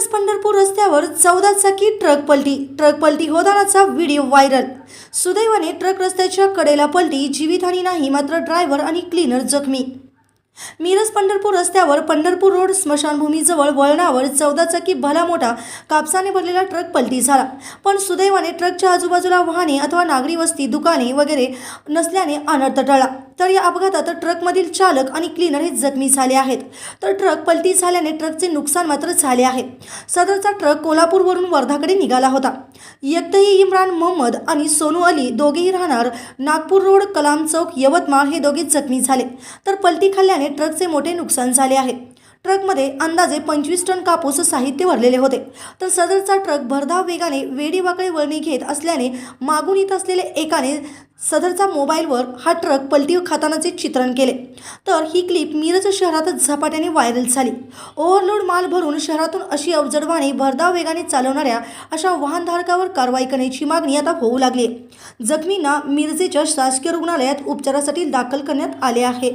मिरज पंढरपूर रस्त्यावर चौदा चाकी ट्रक पलटी ट्रक पलटी होतानाचा व्हिडिओ व्हायरल. सुदैवाने ट्रक रस्त्याच्या कडेला पलटी जीवितहानी नाही मात्र ड्रायव्हर आणि क्लीनर जखमी. मिरज पंढरपूर रस्त्यावर पंढरपूर रोड स्मशानभूमीजवळ वळणावर चौदा चाकी भला मोठा कापसाने भरलेला ट्रक पलटी झाला. पण सुदैवाने ट्रकच्या आजूबाजूला वाहने अथवा नागरी वस्ती दुकाने वगैरे नसल्याने अनर्थ टळला. तर या अपघातात ट्रकमधील चालक आणि क्लीनर हे जखमी झाले आहेत. तर ट्रक पलटी झाल्याने ट्रकचे नुकसान मात्र झाले आहे. सदरचा ट्रक कोल्हापूरवरून वर्धाकडे निघाला होता. यत्तही इम्रान मोहम्मद आणि सोनू अली दोघेही राहणार नागपूर रोड कलाम चौक यवतमाळ हे दोघे जखमी झाले. तर पलटी खाल्ल्याने ट्रकचे मोठे नुकसान झाले आहे. ट्रकमध्ये अंदाजे पंचवीस टन कापूस साहित्य भरलेले होते. तर सदरचा ट्रक भरधाव वेगाने वेडीवाकडे वळणी घेत असल्याने मागून येत असलेले एकाने सदरचा मोबाईलवर हा ट्रक पलटी खातानाचे चित्रण केले. तर ही क्लिप मिरज शहरात झपाट्याने व्हायरल झाली. ओव्हरलोड माल भरून शहरातून अशी अवजडवाणी भरधाव वेगाने चालवणाऱ्या अशा वाहनधारकावर कारवाई करण्याची मागणी आता होऊ लागली जखमींना मिरजेच्या शासकीय रुग्णालयात उपचारासाठी दाखल करण्यात आले आहे.